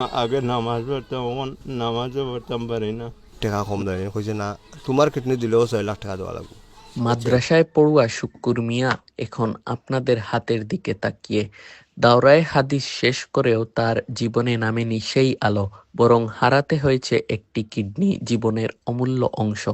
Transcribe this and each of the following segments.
আগে নামাজ পড়তাম এখন নামাজও পড়তাম পারি না। টাকা কম দেয় কইছে না তোমার কিডনি দিলেও ছয় লাখ টাকা দেওয়া লাগবে। মাদ্রাসায় পড়ুয়া শুক্কুর মিয়া এখন আপনাদের হাতের দিকে তাকিয়ে। দাওরায় হাদিস শেষ করেও তার জীবনে নামেনি সেই আলো বরং হারাতে হয়েছে একটি কিডনি জীবনের অমূল্য অংশ।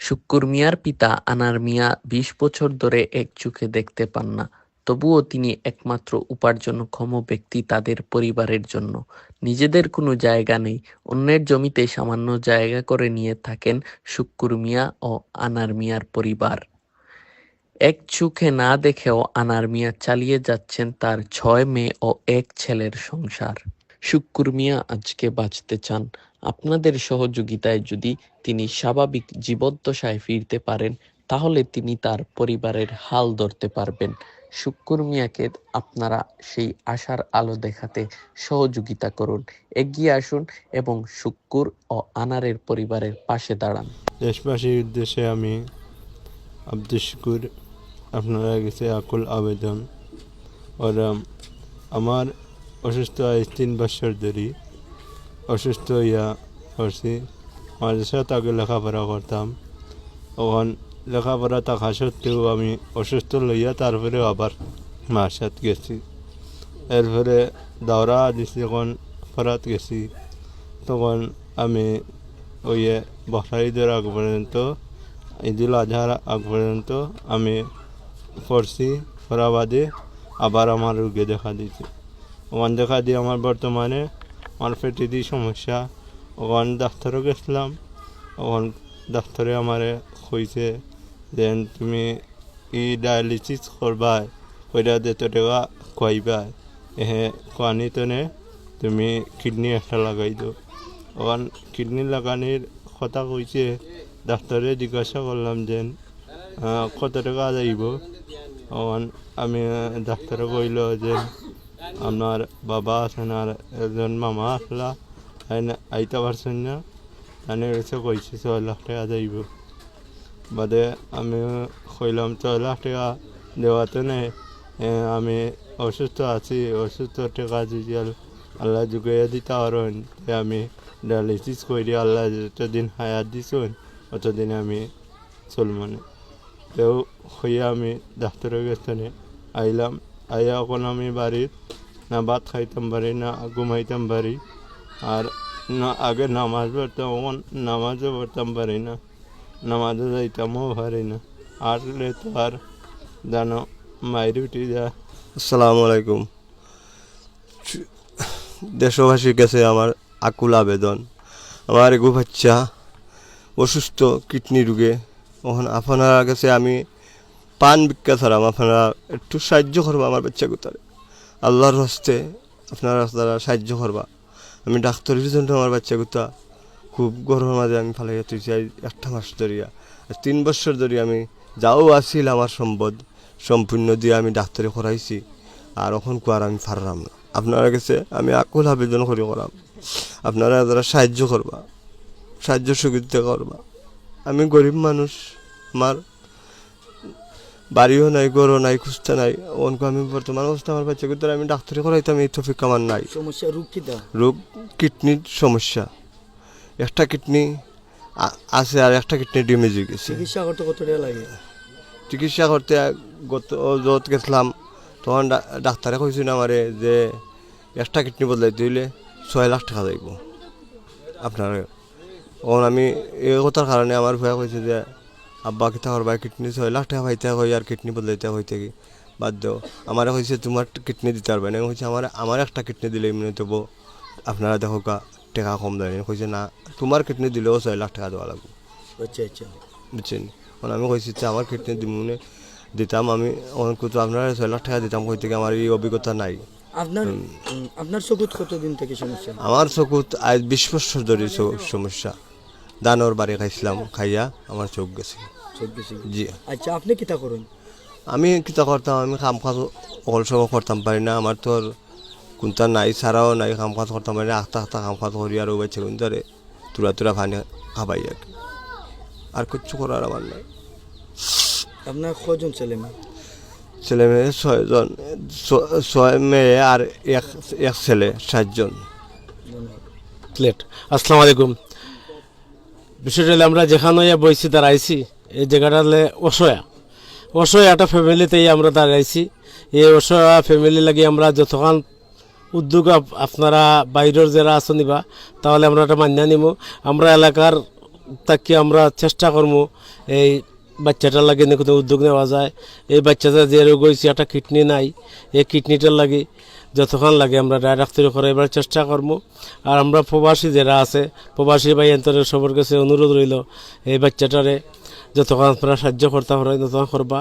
শুক্কুর মিয়ার পিতা আনার মিয়া বিশ বছর ধরে এক চোখে দেখতে পান না। তবুও তিনি একমাত্র উপার্জনক্ষম ব্যক্তি তাদের পরিবারের জন্য। নিজেদের কোনো জায়গা নেই। অন্যের জমিতে সামান্য জায়গা করে নিয়ে থাকেন শুক্কুর মিয়া ও আনার মিয়ার পরিবার। এক চোখে না দেখেও আনার মিয়া চালিয়ে যাচ্ছেন তার ছয় মেয়ে ও এক ছেলের সংসার। শুক্কুর মিয়া আজকে বাঁচতে চান। আপনাদের সহযোগিতায় যদি তিনি স্বাভাবিক জীবদ্দশায় ফিরতে পারেন, তাহলে তিনি তার পরিবারের হাল ধরতে পারবেন। শুক্কুর মিয়াকে আপনারা সেই আশার আলো দেখাতে সহযোগিতা করুন, এগিয়ে আসুন এবং শুক্কুর ও আনারের পরিবারের পাশে দাঁড়ান। দেশবাসীর উদ্দেশ্যে আমি আব্দুল শুকুর, আপনারা কাছে আকুল আবেদন। ওরা আমার অসুস্থ আজ তিন বছর ধরে অসুস্থ হইয়া করছি সাথে আগে লেখাপড়া করতাম। তখন লেখাপড়া থাকা সত্ত্বেও আমি অসুস্থ লইয়া তারপরে আবার মার সাথে গেছি। এরপরে দাওরা দিছি যখন ফরাত গেছি, তখন আমি ওই বকরা ঈদের আগ পর্যন্ত, ঈদুল আজহার আগ পর্যন্ত আমি পড়ছি। পড়া বাদে আবার আমার রোগে দেখা দিয়েছে। ওখান দেখা দিয়ে আমার বর্তমানে আমার পেটে দিয়ে সমস্যা। ওখান ডাক্তারও গেছিলাম। ওখান ডাক্তারে আমারে কইছে যে তুমি ই ডায়ালিসিস করবা ওইটা দেত টাকা খুয়াইবা এহে কোয়ানি তনে তুমি কিডনি একটা লাগাই দাও। ওখান কিডনি লাগানির কথা কইছে ডাক্তারে জিজ্ঞাসা করলাম যে কত টাকা যাইব ওখান আমি ডাক্তারে কইল যে আপনার বাবা আছেন আর একজন মামা আসলা আইতে পারছেন না? এসে কইছে ছয় লাখ টাকা যাইব বাদে আমি কইলাম ছয় লাখ টাকা দেওয়াতে নেই আমি অসুস্থ আছি, অসুস্থ টাকা যদি আল্লাহ যুগাইয়া দিতে পারেন আমি ডায়ালিসিস করি আল্লাহ যতদিন হায়াত দিছেন, অতদিন আমি চলমানে তেও হইয়া আমি ডাক্তারের গেছনে আইলাম, আইয়া এখন আমি বাড়ির না ভাত খাইতাম পারি না ঘুমাইতাম পারি আর না, আগে নামাজ পড়তাম এখন নামাজও পড়তাম পারি না। নামাজও যাইতামও পারি না আসলে তো আর জানো মায়ের উঠে যা আসসালামু আলাইকুম দেশবাসীর কাছে আমার আকুল আবেদন আমার এগু বাচ্চা অসুস্থ কিডনি রোগে ওখান আপনার কাছে আমি পান বিক্কা ছাড়াম আপনারা একটু সাহায্য করবা আমার বাচ্চা গুতারে আল্লাহর হস্তে আপনারা তারা সাহায্য করবা আমি ডাক্তারের জন্য আমার বাচ্চা গুতা খুব গরমের মাঝে আমি তুইছি আজ একটা মাস ধরিয়া তিন বছর ধরে আমি যাও আসিল আমার সম্পদ সম্পূর্ণ দিয়ে আমি ডাক্তারে করাইছি। আর এখন কুয়ার আমি পারলাম না। আপনার কাছে আমি আকুল আবেদন করি করাম আপনারা যারা সাহায্য করবা সাহায্য সুবিধা করবা। আমি গরিব মানুষ আমার বাড়িও নাই গরও নাই খুঁজতে নাই। অনকো আমি বর্তমান অবস্থা আমার বাচ্চা কিন্তু আমি ডাক্তারে করাইতাম এই তফিক আমার নাই। সমস্যা রোগ কিডনির সমস্যা। একটা কিডনি আছে আর একটা কিডনি ড্যামেজ হয়ে গেছে। চিকিৎসা করতে কত টাকা লাগে? চিকিৎসা করতে গত যত গেছিলাম তখন ডা- ডাক্তারে কইছিল আমারে যে একটা কিডনি বদলাই দিলে ছয় লাখ টাকা যাইব আপনার তখন আমি এই কথার কারণে আমার ভয় কইছে যে আব্বা কিতা করবা? কিডনি ছয় লাখ টাকা পাইতে হয় আর কিডনি বদলাইতে হইতে কি? বাদ দাও। আমারে কইছে তোমার কিডনি দিতে পারবে না। কইছে আমার আমার একটা কিডনি দিলে এমনি তবু আপনারা দেখো টাকা কম দেয়। কইছে না তোমার কিডনি দিলেও ছয় লাখ টাকা দেওয়া লাগবে। আচ্ছা আচ্ছা। বুঝছেন এখন আমি কইছি যে আমার কিডনি দিব দিমুনে দিতাম আমি অনেক তো আপনার ছয় লাখ টাকা দিতাম কই থেকে আমার এই অভিজ্ঞতা নাই। আপনার আপনার চকুত কতদিন থেকে সমস্যা? আমার চকুত আজ বিশ বছর ধরে সমস্যা। দানোর বাড়ি খাইছিলাম খাইয়া আমার চোখ গেছে। চোখ গেছে। জি। আচ্ছা আপনি কিতা করেন? আমি কিতা করতাম আমি কাম কাজ অকল সঙ্গ করতাম পারি না। আমার তোর কোনটা নাই সারাও নাই কাম কাজ করতাম পারি না আস্তে আস্তে কাম কাজ করি আর বাচ্চা ধরে তুরা তুরা পানি খাবাই আর কি। আর কিচ্ছু করার আমার নাই। আপনার কজন ছেলে মেয়ে? ছেলে মেয়ে ছয়জন ছয় মেয়ে আর এক এক ছেলে সাতজন। প্লেট আসসালামু আলাইকুম। বিষয়টা হলে আমরা যেখানে বইছি দাঁড়াইছি এই জায়গাটা হলে অসয়া অসয়া একটা ফ্যামিলিতেই আমরা দাঁড়াইছি এই অসয়া ফ্যামিলি লাগি আমরা যতক্ষণ উদ্যোগ আপ- আপনারা বাইরের যারা আছেন বা তাহলে আমরা এটা মান্য নিব আমরা এলাকার তাকে আমরা চেষ্টা করব এই বাচ্চাটার লাগে কোনো উদ্যোগ নেওয়া যায়। এই বাচ্চাটা যে রোগ হয়েছে, একটা কিডনি নাই, এই কিডনিটার লাগে যতক্ষণ লাগে আমরা ডাক্তার করে এবার চেষ্টা করব। আর আমরা প্রবাসী যারা আছে, প্রবাসী ভাই অন্তরের সবার কাছে অনুরোধ রইল, এই বাচ্চাটারে যতক্ষণ আপনারা সাহায্য করতে পারেন ততক্ষণ করবা।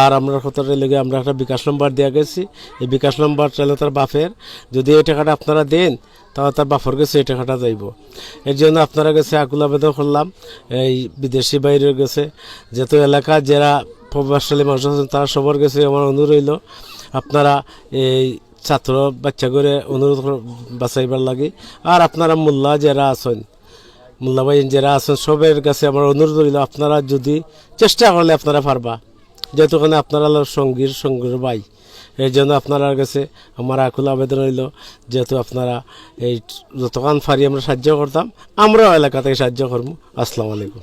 আর আমরা কথাটা লেগে আমরা একটা বিকাশ নম্বর দেওয়া গেছি। এই বিকাশ নম্বর চাইলে তার বাপের, যদি এই টাকাটা আপনারা দেন, তাহলে তার বাপর কাছে এই টাকাটা যাইব। এর জন্য আপনারা কাছে আকুল আবেদন করলাম, এই বিদেশি বাইরের গেছে যেহেতু এলাকা যারা প্রভাবশালী মানুষ আছেন, তারা সবার কাছে আমার অনুরোধ রইল, আপনারা এই ছাত্র বাচ্চা করে অনুরোধ বাঁচাইবার লাগে। আর আপনারা মোল্লা যারা আছেন মোল্লাবাই যারা আছেন সবের কাছে আমার অনুরোধ রইল, আপনারা যদি চেষ্টা করলে আপনারা পারবা। যেহেতু আপনারা সঙ্গীর সঙ্গীর ভাই, এই জন্য আপনার কাছে আমার আকুল আবেদন হইল যেহেতু আপনারা এই যতক্ষণ পারি আমরা সাহায্য করতাম, আমরাও এলাকা থেকে সাহায্য করব। আসসালামু আলাইকুম।